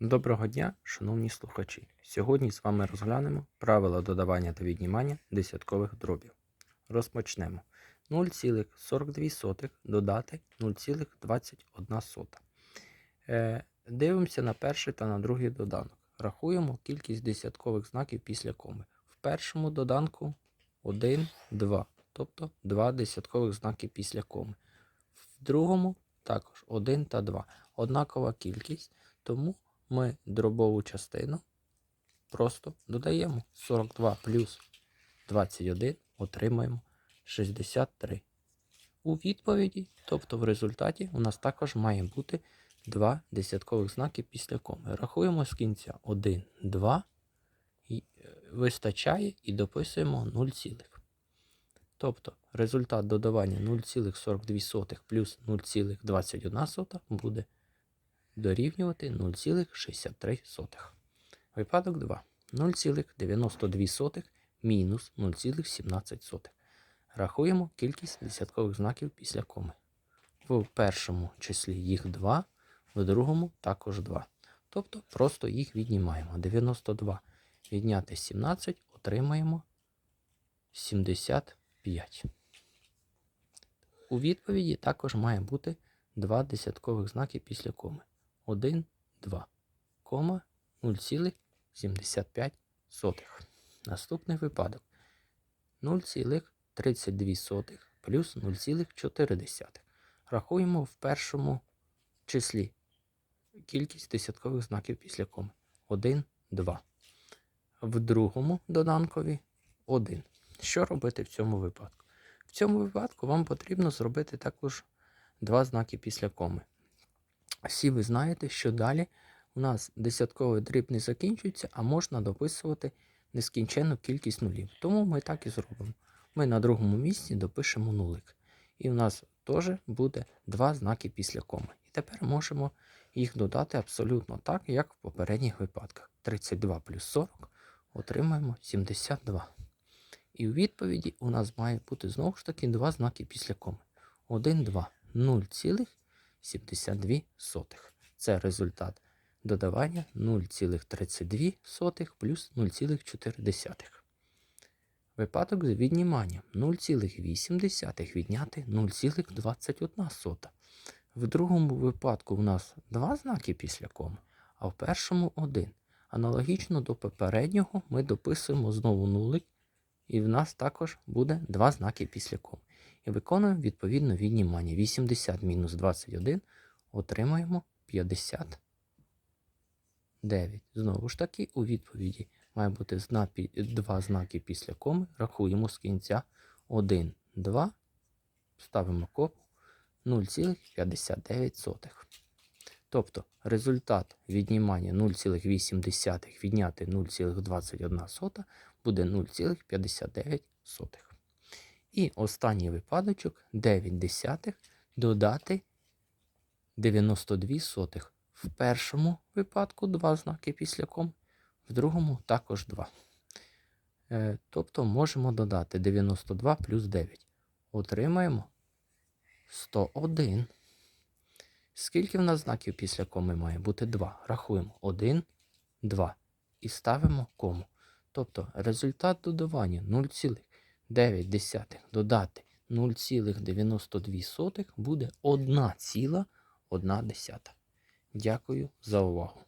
Доброго дня, шановні слухачі! Сьогодні з вами розглянемо правила додавання та віднімання десяткових дробів. Розпочнемо. 0,42 додати 0,21. Е, дивимося на перший та на другий доданок. Рахуємо кількість десяткових знаків після коми. В першому доданку 1, 2, тобто 2 десяткових знаки після коми. В другому також 1 та 2. Однакова кількість, тому ми дробову частину просто додаємо 42 плюс 21, отримаємо 63. У відповіді, тобто в результаті, у нас також має бути два десяткових знаки після коми. Рахуємо з кінця 1, 2, і е, вистачає і дописуємо 0, цілих. Тобто результат додавання 0,42 плюс 0,21 буде дорівнювати 0,63. Випадок 2. 0,92 мінус 0,17. Рахуємо кількість десяткових знаків після коми. В першому числі їх 2, в другому також 2. Тобто просто їх віднімаємо. 92 відняти 17 отримаємо 75. У відповіді також має бути два десяткових знаки після коми. 1, 2, кома 0,75. Наступний випадок 0,32 плюс 0,4. Рахуємо в першому числі кількість десяткових знаків після коми. 1, 2. В другому доданкові 1. Що робити в цьому випадку? В цьому випадку вам потрібно зробити також два знаки після коми. Всі ви знаєте, що далі у нас десятковий дріб не закінчується, а можна дописувати нескінченну кількість нулів. Тому ми так і зробимо. Ми на другому місці допишемо нулик. І в нас теж буде два знаки після коми. І тепер можемо їх додати абсолютно так, як в попередніх випадках. 32 плюс 40 отримаємо 72. І у відповіді у нас має бути знову ж таки два знаки після коми. 1, 2, 0,72. Це результат додавання 0,32 плюс 0,4. Випадок з відніманням 0,8 відняти 0,21. В другому випадку у нас два знаки після коми, а в першому один. Аналогічно до попереднього ми дописуємо знову нулик, і в нас також буде два знаки після коми. І виконуємо відповідно віднімання. 80 мінус 21 отримаємо 59. Знову ж таки, у відповіді має бути знаки, два знаки після коми. Рахуємо з кінця 1, 2, ставимо копу 0,59. Тобто результат віднімання 0,8 відняти 0,21 буде 0,59. І останній випадочок 9 десятих додати 92 сотих. В першому випадку два знаки після ком, в другому також 2. Е, тобто можемо додати 92 плюс 9. Отримаємо 101. Скільки в нас знаків після коми має бути 2? Рахуємо 1, 2. І ставимо кому. Тобто результат додавання 0,9 додати 0,92 буде 1,1. Дякую за увагу.